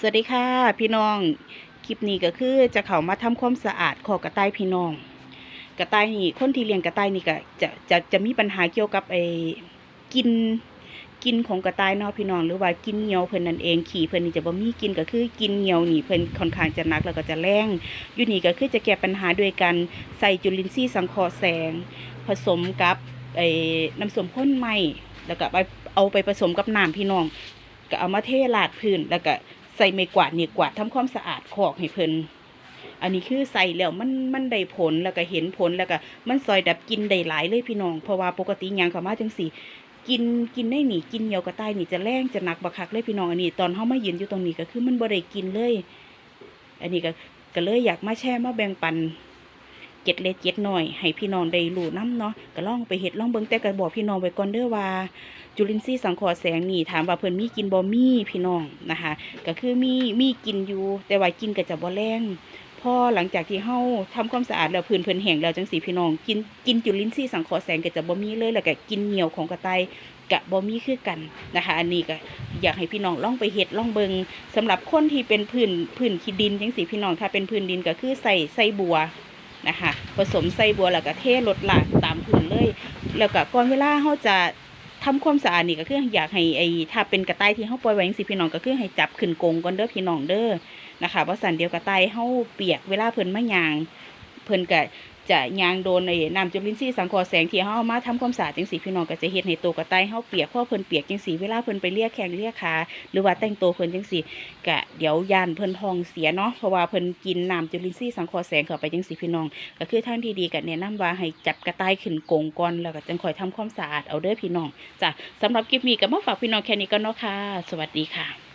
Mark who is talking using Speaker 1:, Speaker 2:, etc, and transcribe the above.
Speaker 1: สวัสดีค่ะ พี่น้องคลิปนี้ก็คือจะเข้ามาทำความสะอาดขอกระต่ายพี่น้อง กระต่ายนี่คนที่เลี้ยงกระต่ายนี่ก็จะจะจะมีปัญหาเกี่ยวกับไอ้กินกินของกระต่ายเนาะพี่น้อง หรือว่ากินเหนียวเพิ่นนั่นเองขี่เพิ่นนี่จะบ่มีกินก็คือกินเหนียวนี่เพิ่นค่อนข้างจะนักแล้วก็จะแรงอยู่นี่ก็คือจะแก้ปัญหาด้วยการใส่จุลินทรีย์สังเคราะห์แสง ผสมกับไอ้น้ำส้มข้นไหมแล้วก็ไปเอาไปผสมกับน้ำพี่น้องก็เอามาเทลาดพื้นแล้วก็ ใส่ไม่กวาดนี่กวาดทำความสะอาดคอกให้เพิ่นอันนี้คือใส่แล้วมันมันได้ผลแล้วก็เห็นผลแล้วก็มันซอยดับกินได้หลายเลยพี่น้อง เพราะว่าปกติยางเขามาจังสี่กินกินได้หนีกินเหนียวกระต่ายนี่จะแรงจะหนักบักคักเลยพี่น้องอันนี้ตอนเขามายืนอยู่ตรงนี้ก็คือมันบริกินเลย อันนี้ก็ก็เลยอยากมาแช่มาแบ่งปัน จ็ดเล็กเจ็ดหน่อย ให้พี่น้องได้รู้น้ำเนาะก็ล่องไปเฮ็ดล่องเบิ่งแต่ก็บอกพี่น้องไว้ก่อนเด้อว่า จุลินทรีย์สังเคราะห์แสงนี่ถามว่าเพิ่นมีกินบ่มีพี่น้องนะคะ ก็คือมีมีกินอยู่ แต่ว่ากินก็จะบ่แรงพอหลังจากที่เฮาทำความสะอาดแล้วพื้นเพิ่นแห้งแล้วจังสีพี่น้องกินกินจุลินทรีย์สังเคราะห์แสงก็จะบ่มีเลยแล้วก็กินเหนียวของกระต่ายก็บ่มีคือกันนะคะ อันนี้ก็อยากให้พี่น้องล่องไปเฮ็ดล่องเบิงสำหรับคนที่เป็นพื้นพื้นขี้ดินจังสีพี่น้องถ้าเป็นพื้นดินก็คือใส่ใส่บัว นะคะ ผสมใส่บัวแล้วก็เทลดหลากตามพื้นเลย แล้วก็ก่อนเวลาเขาจะทำความสะอาดนี่ก็คืออยากให้ไอ้ถ้าเป็นกระต่ายที่เขาปล่อยไว้จังซี่พี่น้องก็คือให้จับขึ้นกงก่อนเด้อพี่น้องเด้อนะคะเพราะสันเดียวกระต่ายเขาเปียกเวลาเพิ่นมะยาง เพิ่นก็ จะยางโดนไอ้น้ำจุลินทรีย์สังเคราะห์แสงที่เฮาเอามาทำความสะอาดจังซี่พี่น้องก็จะเฮ็ดให้ตัวกระต่ายเฮาเปียกเพราะเพิ่นเปียกจังซี่เวลาเพิ่นไปเลียแข้งเลียขาหรือว่าแต่งตัวเพิ่นจังซี่ก็เดี๋ยวยานเพิ่นท้องเสียเนาะเพราะว่าเพิ่นกินน้ำจุลินทรีย์สังเคราะห์แสงเข้าไปจังซี่พี่น้อง ก็คือทางที่ดีก็แนะนำว่าให้จับกระต่ายขึ้นกงก่อนแล้วก็จังค่อยทำความสะอาดเอาเด้อพี่น้องจ้ะสำหรับคลิปนี้ก็มาฝากพี่น้องแค่นี้ก็เนาะค่ะ สวัสดีค่ะ